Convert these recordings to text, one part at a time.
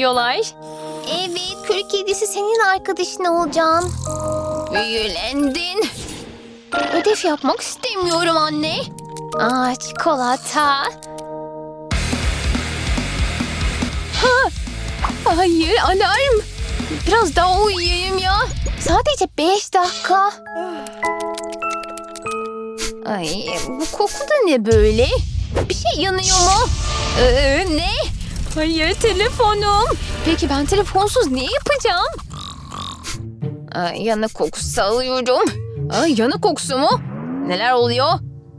sayıyorlar. Evet, kül kedisi senin arkadaşın olacağım. Büyülendin. Ödev yapmak istemiyorum anne. Aa, çikolata. Hayır alarm. Biraz daha uyuyayım ya. Sadece beş dakika. Ay, bu koku da ne böyle? Bir şey yanıyor mu? Ee, ne? Hayır telefonum. Peki ben telefonsuz ne yapacağım? Ay, yanık kokusu alıyorum. Ay yanık kokusu mu? Neler oluyor?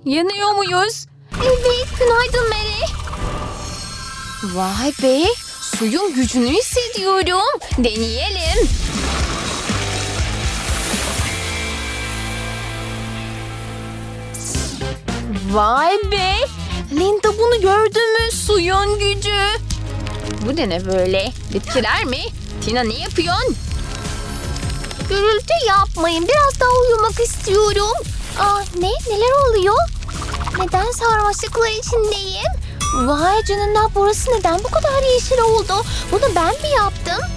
Yanıyor muyuz? Evet, günaydın Mary. Vay be. Suyun gücünü hissediyorum. Deneyelim. Vay be. Linda bunu gördün mü? Suyun gücü. Bu da ne böyle? Bitkiler mi? Tina ne yapıyorsun? Gürültü yapmayın, biraz daha uyumak istiyorum. Aa, ne? Neler oluyor? Neden sarmaşıklar içindeyim? Vay canına, burası neden bu kadar yeşil oldu? Bunu ben mi yaptım?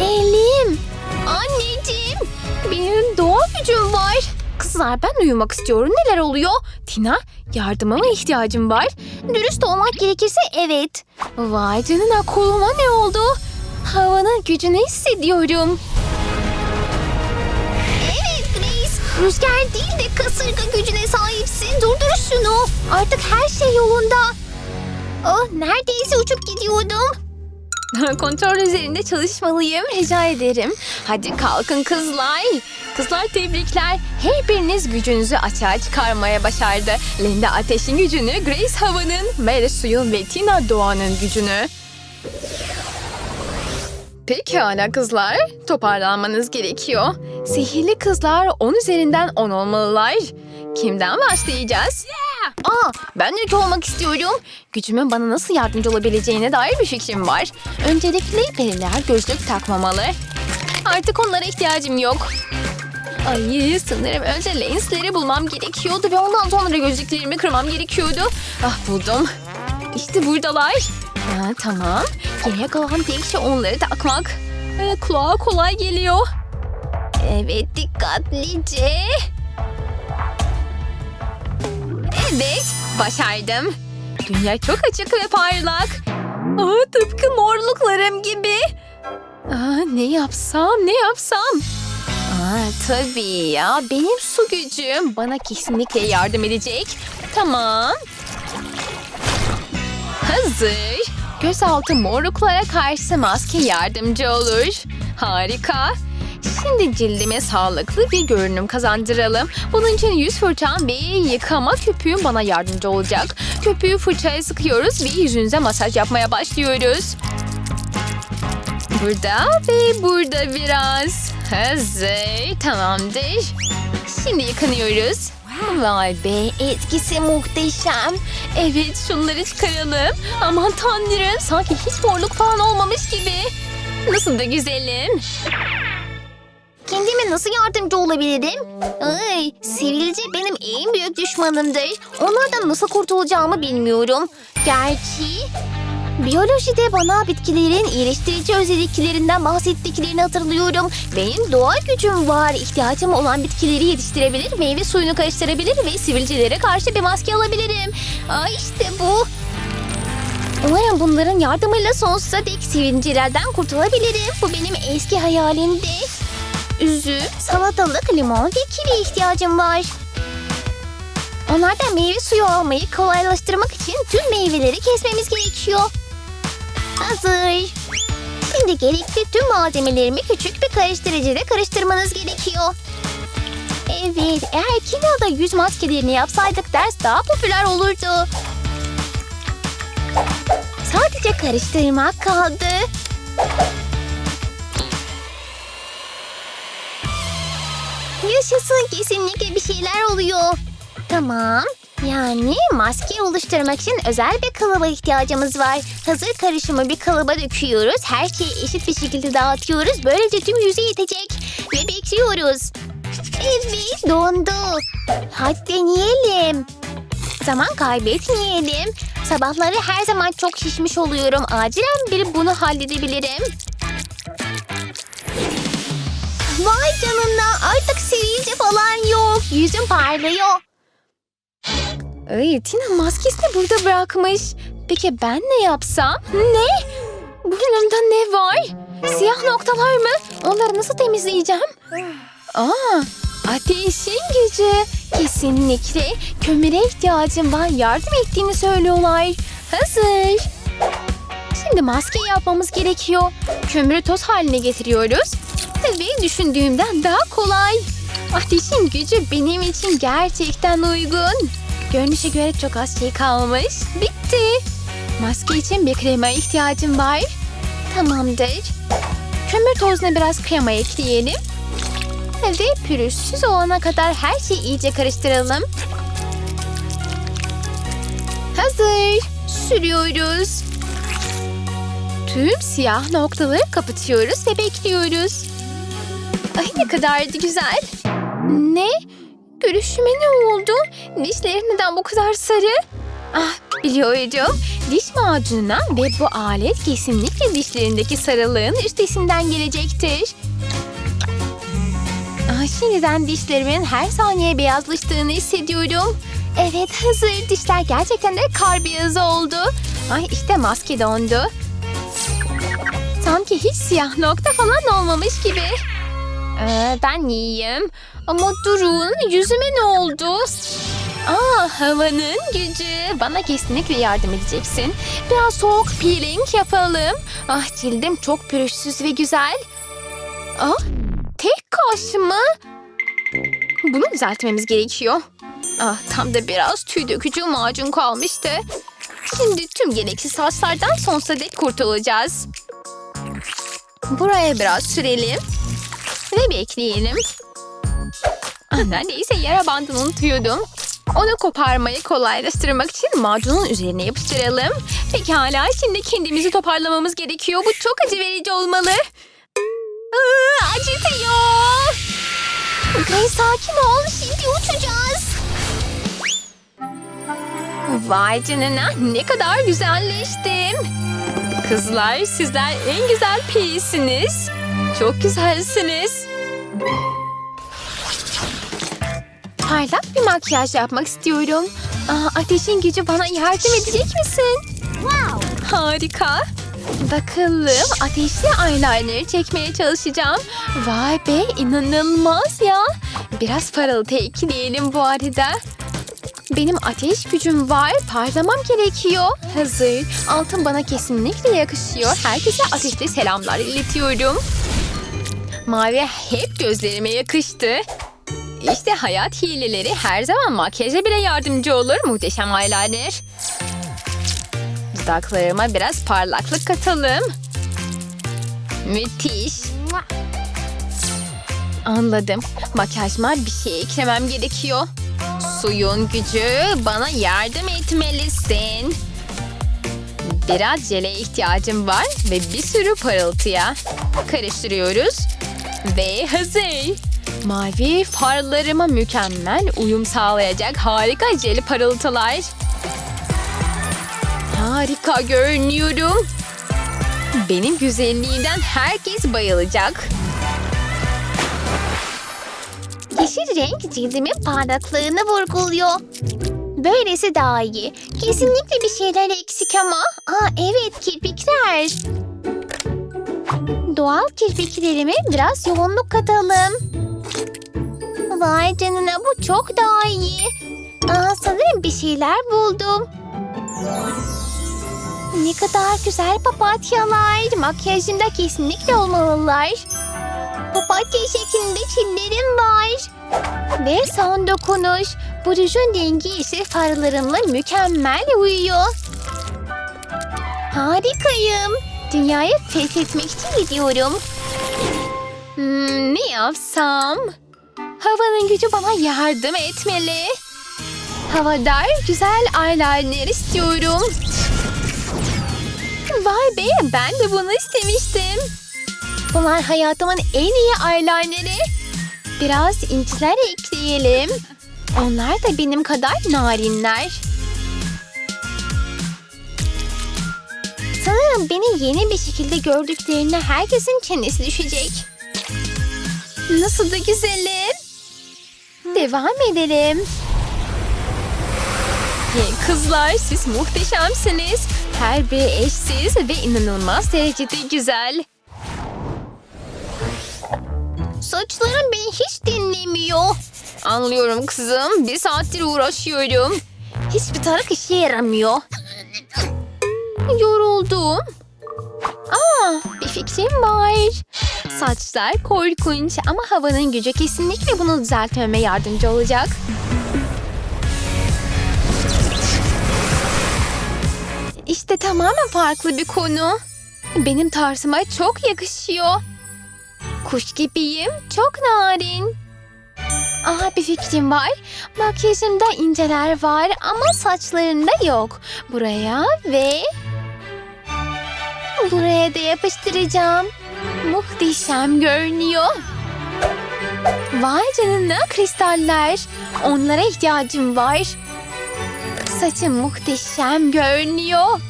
Elim. Anneciğim. Benim doğa gücüm var. Kızlar ben uyumak istiyorum. Neler oluyor? Tina yardıma mı ihtiyacım var? Dürüst olmak gerekirse evet. Vay canına koluma ne oldu? Havanın gücünü hissediyorum. Evet Grace. Rüzgar değil de kasırga gücüne sahipsin. Durdur şunu. Artık her şey yolunda. Oh, neredeyse uçup gidiyordum. Kontrol üzerinde çalışmalıyım. Rica ederim. Hadi kalkın kızlar. Kızlar tebrikler. Her biriniz gücünüzü açığa çıkarmaya başardı. Linda ateşin gücünü, Grace havanın, Mary suyun ve Tina doğanın gücünü. Pekala kızlar. Toparlanmanız gerekiyor. Sihirli kızlar 10 üzerinden 10 olmalılar. Kimden başlayacağız? Aa, ben de olmak istiyorum. Gücümün bana nasıl yardımcı olabileceğine dair bir fikrim var. Öncelikle periler gözlük takmamalı. Artık onlara ihtiyacım yok. Ay sanırım önce lensleri bulmam gerekiyordu ve ondan sonra gözlüklerimi kırmam gerekiyordu. Ah buldum. İşte buradalar. Ha, tamam. Geriye kalan tek şey onları takmak. Ee, kulağa kolay geliyor. Evet dikkatlice. Evet başardım. Dünya çok açık ve parlak. Aa, tıpkı morluklarım gibi. Aa, ne yapsam ne yapsam? Aa, tabii ya benim su gücüm bana kesinlikle yardım edecek. Tamam. Hazır. Gözaltı morluklara karşı maske yardımcı olur. Harika. Şimdi cildime sağlıklı bir görünüm kazandıralım. Bunun için yüz fırçam ve yıkama köpüğüm bana yardımcı olacak. Köpüğü fırçaya sıkıyoruz ve yüzünüze masaj yapmaya başlıyoruz. Burada ve burada biraz. Hazır. Tamamdır. Şimdi yıkanıyoruz. Vay be etkisi muhteşem. Evet şunları çıkaralım. Aman tanrım sanki hiç morluk falan olmamış gibi. Nasıl da güzelim. Kendime nasıl yardımcı olabilirim? Ay, sivilce benim en büyük düşmanımdır. Onlardan nasıl kurtulacağımı bilmiyorum. Gerçi biyolojide bana bitkilerin iyileştirici özelliklerinden bahsettiklerini hatırlıyorum. Benim doğa gücüm var. İhtiyacım olan bitkileri yetiştirebilir, meyve suyunu karıştırabilir ve sivilcelere karşı bir maske alabilirim. Ay işte bu. Umarım bunların yardımıyla sonsuza dek sivilcelerden kurtulabilirim. Bu benim eski hayalimdi. Üzüm, salatalık, limon ve kivi ihtiyacım var. Onlardan meyve suyu almayı kolaylaştırmak için tüm meyveleri kesmemiz gerekiyor. Hazır. Şimdi gerekli tüm malzemelerimi küçük bir karıştırıcıda karıştırmanız gerekiyor. Evet, eğer kimyada yüz maskelerini yapsaydık ders daha popüler olurdu. Sadece karıştırmak kaldı. Yaşasın kesinlikle bir şeyler oluyor. Tamam. Yani maske oluşturmak için özel bir kalıba ihtiyacımız var. Hazır karışımı bir kalıba döküyoruz. Her şeyi eşit bir şekilde dağıtıyoruz. Böylece tüm yüze yetecek. Ve bekliyoruz. Evet dondu. Hadi deneyelim. Zaman kaybetmeyelim. Sabahları her zaman çok şişmiş oluyorum. Acilen bir bunu halledebilirim. Vay canına artık sivilce falan yok. Yüzüm parlıyor. Ay, Tina maskesini burada bırakmış. Peki ben ne yapsam? Ne? Burnunda ne var? Siyah noktalar mı? Onları nasıl temizleyeceğim? Aa, ateşin gücü. Kesinlikle kömüre ihtiyacım var. Yardım ettiğini söylüyorlar. Hazır. Şimdi maske yapmamız gerekiyor. Kömürü toz haline getiriyoruz. Ve düşündüğümden daha kolay. Ateşin gücü benim için gerçekten uygun. Görünüşe göre çok az şey kalmış. Bitti. Maske için bir krema ihtiyacım var. Tamamdır. Kömür tozuna biraz krema ekleyelim. Ve pürüzsüz olana kadar her şeyi iyice karıştıralım. Hazır. Sürüyoruz. Tüm siyah noktaları kapatıyoruz ve bekliyoruz. Ay ne kadar da güzel. Ne? Görüşüme ne oldu? Dişlerim neden bu kadar sarı? Ah biliyorum. Diş macununa ve bu alet kesinlikle dişlerindeki sarılığın üstesinden gelecektir. Ah, şimdiden dişlerimin her saniye beyazlaştığını hissediyorum. Evet hazır. Dişler gerçekten de kar beyazı oldu. Ay işte maske dondu. Sanki hiç siyah nokta falan olmamış gibi. Ee, ben iyiyim. Ama durun yüzüme ne oldu? Aa havanın gücü. Bana kesinlikle yardım edeceksin. Biraz soğuk peeling yapalım. Ah cildim çok pürüzsüz ve güzel. Ah tek kaş mı? Bunu düzeltmemiz gerekiyor. Ah tam da biraz tüy dökücü macun kalmıştı. Şimdi tüm gereksiz saçlardan sonsuza dek kurtulacağız. Buraya biraz sürelim. Ve bekleyelim. Neredeyse yara bandını unutuyordum. Onu koparmayı kolaylaştırmak için macunun üzerine yapıştıralım. Pekala şimdi kendimizi toparlamamız gerekiyor. Bu çok acı verici olmalı. Aa, acıtıyor. Okay, sakin ol. Şimdi uçacağız. Vay canına ne kadar güzelleştim. Kızlar sizler en güzel perisiniz. Çok güzelsiniz. Parlak bir makyaj yapmak istiyorum. Aa, ateşin gücü bana yardım edecek misin? Wow. Harika. Bakalım ateşli eyeliner çekmeye çalışacağım. Vay be inanılmaz ya. Biraz parıltı ekleyelim bu arada. Benim ateş gücüm var. Parlamam gerekiyor. Hazır. Altın bana kesinlikle yakışıyor. Herkese ateşli selamlar iletiyorum. Mavi hep gözlerime yakıştı. İşte hayat hileleri her zaman makyaja bile yardımcı olur. Muhteşem eyeliner. Dudaklarıma biraz parlaklık katalım. Müthiş. Anladım. Makyajıma bir şey eklemem gerekiyor. Suyun gücü bana yardım etmelisin. Biraz jele ihtiyacım var ve bir sürü parıltıya. Karıştırıyoruz. Ve hazır. Mavi farlarıma mükemmel uyum sağlayacak harika jeli parıltılar. Harika görünüyorum. Benim güzelliğimden herkes bayılacak. Yeşil renk cildimin parlaklığını vurguluyor. Böylesi daha iyi. Kesinlikle bir şeyler eksik ama. Aa evet kirpikler. Doğal kirpiklerime biraz yoğunluk katalım. Vay canına bu çok daha iyi. Aa, sanırım bir şeyler buldum. Ne kadar güzel papatyalar. Makyajımda kesinlikle olmalılar. Papatya şeklinde çillerim var. Ve son dokunuş. Bu rujun rengi yeşil farlarımla mükemmel uyuyor. Harikayım. Dünyayı fethetmek için gidiyorum. Hmm, ne yapsam? Havanın gücü bana yardım etmeli. Havadar güzel eyeliner istiyorum. Vay be ben de bunu istemiştim. Bunlar hayatımın en iyi eyeliner'i. Biraz inçler ekleyelim. Onlar da benim kadar narinler. Sanırım beni yeni bir şekilde gördüklerinde herkesin çenesi düşecek. Nasıl da güzelim. Devam edelim. Kızlar siz muhteşemsiniz. Her biri eşsiz ve inanılmaz derecede güzel. Saçlarım beni hiç dinlemiyor. Anlıyorum kızım. Bir saattir uğraşıyorum. Hiçbir taraf işe yaramıyor. Yoruldum. Aa, bir fikrim var. Saçlar korkunç ama havanın gücü kesinlikle bunu düzeltmeme yardımcı olacak. İşte tamamen farklı bir konu. Benim tarzıma çok yakışıyor. Kuş gibiyim, çok narin. Aha bir fikrim var. Makyajımda inceler var ama saçlarında yok. Buraya ve buraya da yapıştıracağım. Muhteşem görünüyor. Vay canına kristaller. Onlara ihtiyacım var. Saçım muhteşem görünüyor.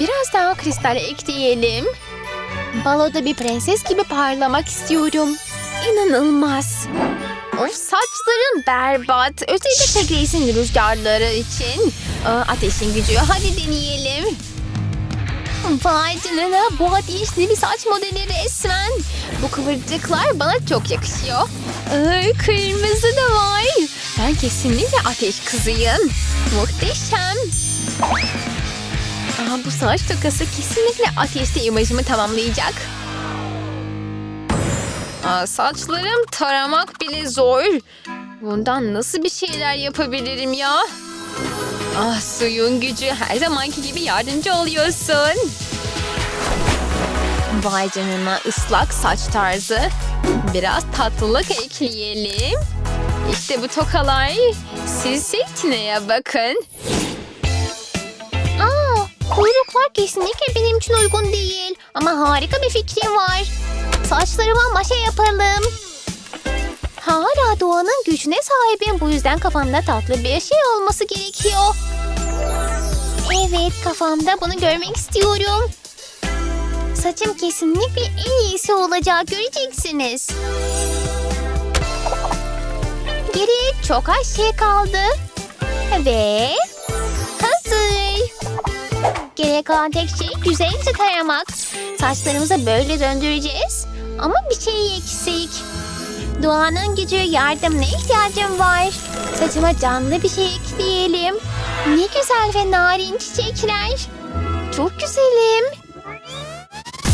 Biraz daha kristal ekleyelim. Baloda bir prenses gibi parlamak istiyorum. İnanılmaz. Of saçlarım berbat. Özellikle Grace'in rüzgarları için. Ateşin gücü. Hadi deneyelim. Vay canına bu ateşli bir saç modeli resmen. Bu kıvırcıklar bana çok yakışıyor. Ay, kırmızı da var. Ben kesinlikle ateş kızıyım. Muhteşem. Aa, bu saç tokası kesinlikle ateşli imajımı tamamlayacak. Aa, saçlarım taramak bile zor. Bundan nasıl bir şeyler yapabilirim ya? Ah suyun gücü her zamanki gibi yardımcı oluyorsun. Vay canına ıslak saç tarzı. Biraz tatlılık ekleyelim. İşte bu tokalar. Siz Tina'ya bakın. Aa, kuyruklar kesinlikle benim için uygun değil. Ama harika bir fikrim var. Saçlarıma maşa yapalım. Hala doğanın gücüne sahibim. Bu yüzden kafamda tatlı bir şey olması gerekiyor. Evet kafamda bunu görmek istiyorum. Saçım kesinlikle en iyisi olacak göreceksiniz. Geriye çok az şey kaldı. Ve hazır. Geriye kalan tek şey güzelce taramak. Saçlarımızı böyle döndüreceğiz. Ama bir şey eksik. Doğanın gücü yardımına ihtiyacım var. Saçıma canlı bir şey ekleyelim. Ne güzel ve narin çiçekler. Çok güzelim.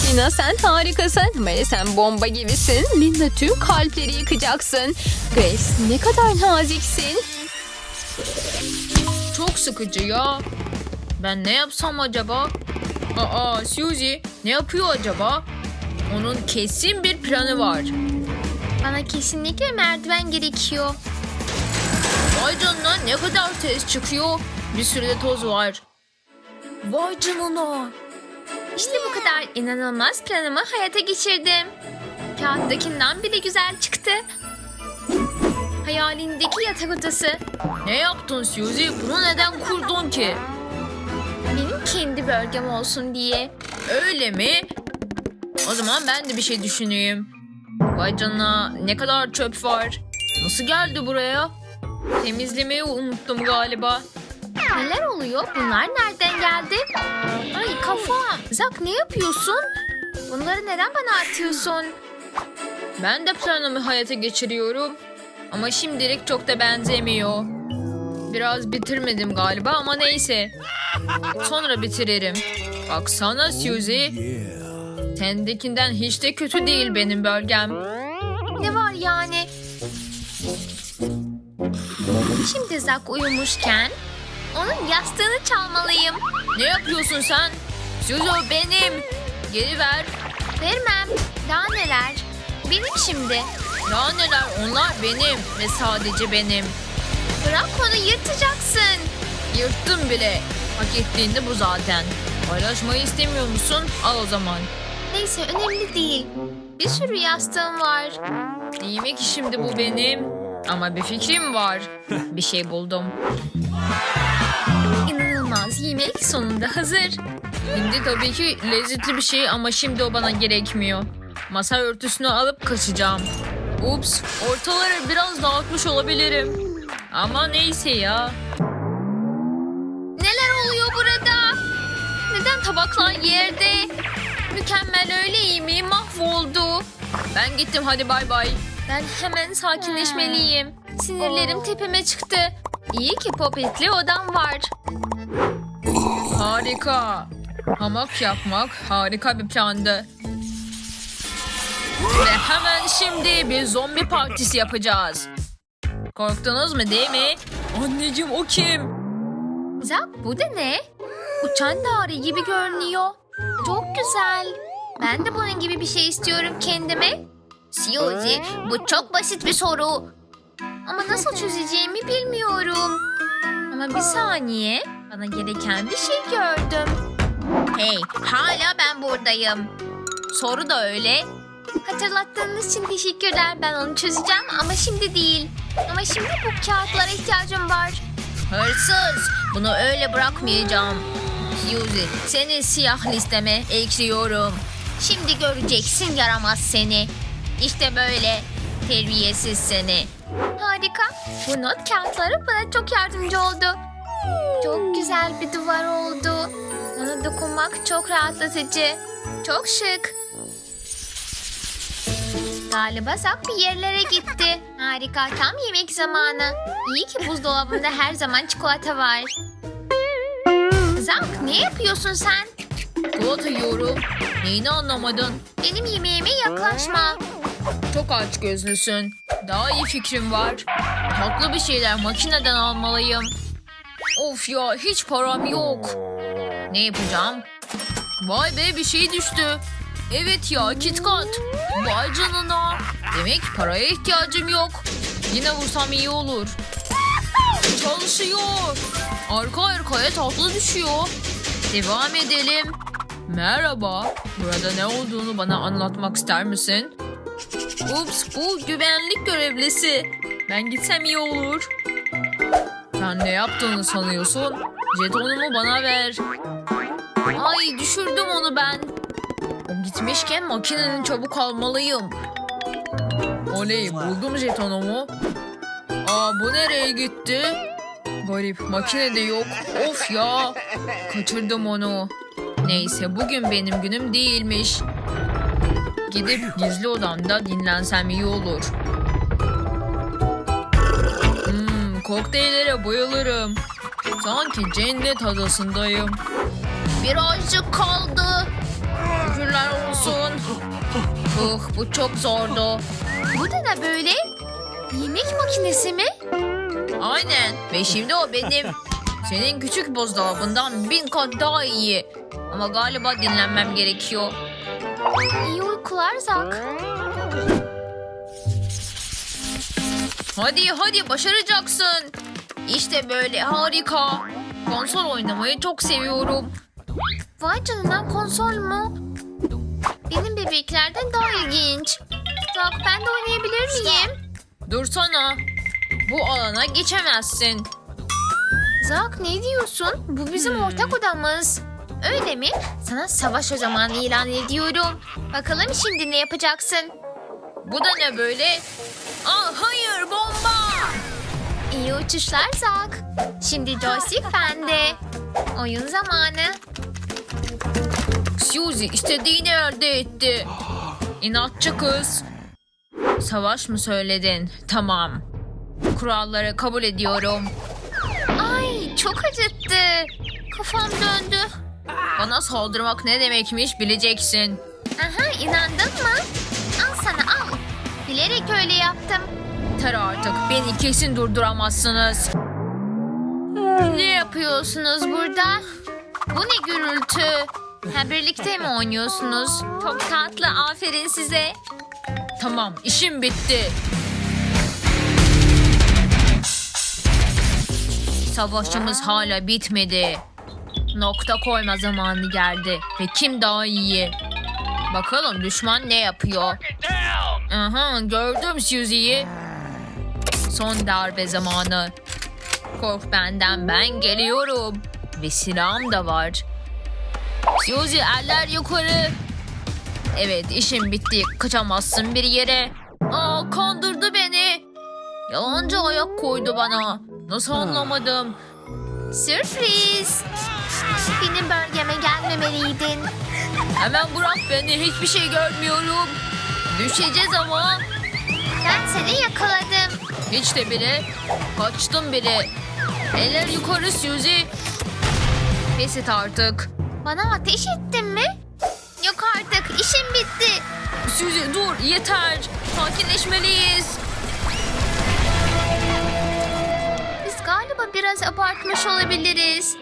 Tina sen harikasın. Mary sen bomba gibisin. Linda tüm kalpleri yıkacaksın. Grace ne kadar naziksin. Çok sıkıcı ya. Ben ne yapsam acaba? Aa Suzy ne yapıyor acaba? Onun kesin bir planı var. Bana kesinlikle merdiven gerekiyor. Vay canına ne kadar tez çıkıyor. Bir sürü de toz var. Vay canına. İşte bu kadar inanılmaz planımı hayata geçirdim. Kağıttakinden bile güzel çıktı. Hayalindeki yatak odası. Ne yaptın Suzy? Bunu neden kurdun ki? Benim kendi bölgem olsun diye. Öyle mi? O zaman ben de bir şey düşüneyim. Vay canına ne kadar çöp var. Nasıl geldi buraya? Temizlemeyi unuttum galiba. Neler oluyor? Bunlar nereden geldi? Ay kafam. Zak ne yapıyorsun? Bunları neden bana atıyorsun? Ben de planımı hayata geçiriyorum. Ama şimdilik çok da benzemiyor. Biraz bitirmedim galiba ama neyse. Sonra bitiririm. Baksana Suzy. Sendekinden hiç de kötü değil benim bölgem. Ne var yani? Şimdi Zak uyumuşken onun yastığını çalmalıyım. Ne yapıyorsun sen? Suzy o benim. Geri ver. Vermem. Daha neler? Benim şimdi. Ya neler onlar benim ve sadece benim. Bırak onu yırtacaksın. Yırttım bile. Hak ettiğinde bu zaten. Paylaşmayı istemiyor musun? Al o zaman. Neyse önemli değil. Bir sürü yastığım var. İyiyim ki şimdi bu benim. Ama bir fikrim var. Bir şey buldum. İnanılmaz İnanılmaz yemek sonunda hazır. Şimdi tabii ki lezzetli bir şey ama şimdi o bana gerekmiyor. Masa örtüsünü alıp kaçacağım. Ups ortaları biraz dağıtmış olabilirim. Ama neyse ya. Neler oluyor burada? Neden tabaklar yerde? Mükemmel öyle iyi mi? Mahvoldu. Ben gittim hadi bay bay. Ben hemen sakinleşmeliyim. Sinirlerim tepeme çıktı. İyi ki popetli odam var. Harika. Hamak yapmak harika bir plandı. Ve hemen şimdi bir zombi partisi yapacağız. Korktunuz mu değil mi? Anneciğim o kim? Zak bu da ne? Uçan daire gibi görünüyor. Güzel. Ben de bunun gibi bir şey istiyorum kendime. Suzy bu çok basit bir soru. Ama nasıl çözeceğimi bilmiyorum. Ama bir saniye. Bana gereken bir şey gördüm. Hey hala ben buradayım. Soru da öyle. Hatırlattığınız için teşekkürler. Ben onu çözeceğim ama şimdi değil. Ama şimdi bu kağıtlara ihtiyacım var. Hırsız! Bunu öyle bırakmayacağım. Suzy, seni siyah listeme ekliyorum. Şimdi göreceksin yaramaz seni. İşte böyle. Terbiyesiz seni. Harika. Bu not kağıtları bana çok yardımcı oldu. Çok güzel bir duvar oldu. Ona dokunmak çok rahatlatıcı. Çok şık. Galiba Zak bir yerlere gitti. Harika tam yemek zamanı. İyi ki buzdolabında her zaman çikolata var. Zak ne yapıyorsun sen? Çikolata yiyorum. Neyini anlamadın? Benim yemeğime yaklaşma. Çok aç gözlüsün. Daha iyi fikrim var. Tatlı bir şeyler makineden almalıyım. Of ya hiç param yok. Ne yapacağım? Vay be bir şey düştü. Evet ya KitKat. Vay canına. Demek paraya ihtiyacım yok. Yine vursam iyi olur. Çalışıyor. Arka arkaya tatlı düşüyor. Devam edelim. Merhaba. Burada ne olduğunu bana anlatmak ister misin? Ups bu güvenlik görevlisi. Ben gitsem iyi olur. Sen ne yaptığını sanıyorsun? Jetonumu bana ver. Ay düşürdüm onu ben. Gitmişken makinenin çabuk almalıyım. Oley buldum jetonumu. Aa bu nereye gitti? Garip makinede yok. Of ya. Kaçırdım onu. Neyse bugün benim günüm değilmiş. Gidip gizli odamda dinlensem iyi olur. Hmm, kokteyllere bayılırım. Sanki cennet adasındayım. Birazcık kaldı. Şükürler olsun. Uh, bu çok zordu. Bu da ne böyle? Yemek makinesi mi? Aynen. Ve şimdi o benim. Senin küçük buzdolabından bin kat daha iyi. Ama galiba dinlenmem gerekiyor. İyi uykular Zak. Hadi hadi başaracaksın. İşte böyle harika. Konsol oynamayı çok seviyorum. Vay canına konsol mu? Benim bebeklerden daha ilginç. Zak ben de oynayabilir miyim? Dursana. Bu alana geçemezsin. Zak ne diyorsun? Bu bizim ortak odamız. Öyle mi? Sana savaş o zaman ilan ediyorum. Bakalım şimdi ne yapacaksın? Bu da ne böyle? Aa, hayır bomba. İyi uçuşlar Zak. Şimdi joystick bende. Oyun zamanı. Suzy istediğini elde etti. İnatçı kız. Savaş mı söyledin? Tamam. Kuralları kabul ediyorum. Ay çok acıttı. Kafam döndü. Bana saldırmak ne demekmiş bileceksin. Aha inandın mı? Al sana al. Bilerek öyle yaptım. Yeter artık. Beni kesin durduramazsınız. Ne yapıyorsunuz burada? Bu ne gürültü? Ha birlikte mi oynuyorsunuz? Çok tatlı aferin size. Tamam işim bitti. Savaşımız hala bitmedi. Nokta koyma zamanı geldi. Ve kim daha iyi? Bakalım düşman ne yapıyor? Aha gördüm Suzy'yi. Son darbe zamanı. Kork benden ben geliyorum. Ve silahım da var. Suzy eller yukarı. Evet işim bitti. Kaçamazsın bir yere. Aa kandırdı beni. Yalancı ayak koydu bana. Nasıl anlamadım. Sürpriz. Benim bölgeme gelmemeliydin. Hemen bırak beni. Hiçbir şey görmüyorum. Düşeceğiz ama. Ben seni yakaladım. Hiç de bile. Kaçtım bile. Eller yukarı Suzy. Pes et artık. Bana ateş ettin mi? Yok artık işim bitti. Suzy dur yeter. Sakinleşmeliyiz. Galiba biraz abartmış olabiliriz.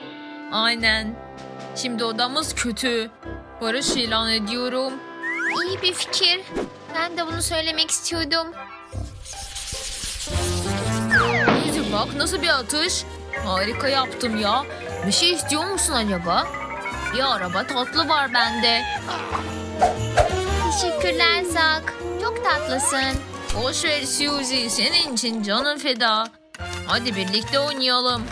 Aynen. Şimdi odamız kötü. Barış ilan ediyorum. İyi bir fikir. Ben de bunu söylemek istiyordum. Suzy bak nasıl bir atış. Harika yaptım ya. Bir şey istiyor musun acaba? Bir araba tatlı var bende. Teşekkürler Zak. Çok tatlısın. Boş ver Suzy. Senin için canım feda. Hadi birlikte oynayalım.